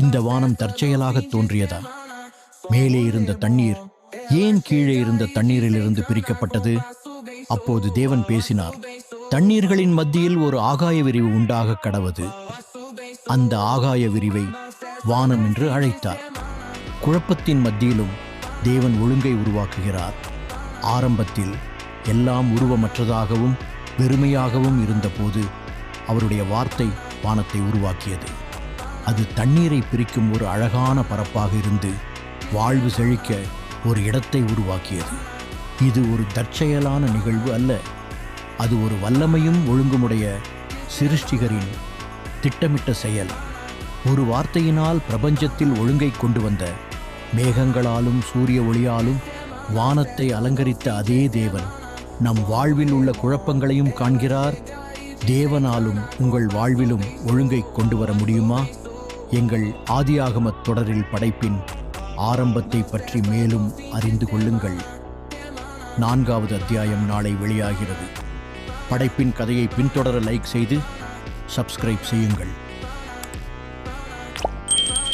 இந்த வானம் தற்செயலாக தோன்றியதா? மேலே இருந்த தண்ணீர் ஏன் கீழே இருந்த தண்ணீரிலிருந்து பிரிக்கப்பட்டது? அப்போது தேவன் பேசினார் தண்ணீர்களின் மத்தியில் ஒரு ஆகாய விரிவு உண்டாக கடவது. அந்த ஆகாய விரிவை வானம் என்று அழைத்தார். குழப்பத்தின் மத்தியிலும் தேவன் ஒழுங்கை உருவாக்குகிறார். ஆரம்பத்தில் எல்லாம் உருவமற்றதாகவும் வெறுமையாகவும் இருந்தபோது அவருடைய வார்த்தை வானத்தை உருவாக்கியது. அது தண்ணீரை பிரிக்கும் ஒரு அழகான பரப்பாக இருந்து வாழ்வு செழிக்க ஒரு இடத்தை உருவாக்கியது. இது ஒரு தற்செயலான நிகழ்வு அல்ல. அது ஒரு வல்லமையும் ஒழுங்குமுடைய சிருஷ்டிகரின் திட்டமிட்ட செயல். ஒரு வார்த்தையினால் பிரபஞ்சத்தில் ஒழுங்கை கொண்டு வந்த மேகங்களாலும் சூரிய ஒளியாலும் வானத்தை அலங்கரித்த அதே தேவன் நம் வாழ்வில் உள்ள குழப்பங்களையும் காண்கிறார். தேவனாலும் உங்கள் வாழ்விலும் ஒழுங்கை கொண்டு வர முடியுமா? எங்கள் ஆதியாகமத் தொடரில் படைப்பின் ஆரம்பத்தை பற்றி மேலும் அறிந்து கொள்ளுங்கள். நான்காவது அத்தியாயம் நாளை வெளியாகிறது. படைப்பின் கதையை பின்தொடர லைக் செய்து சப்ஸ்கிரைப் செய்யுங்கள்.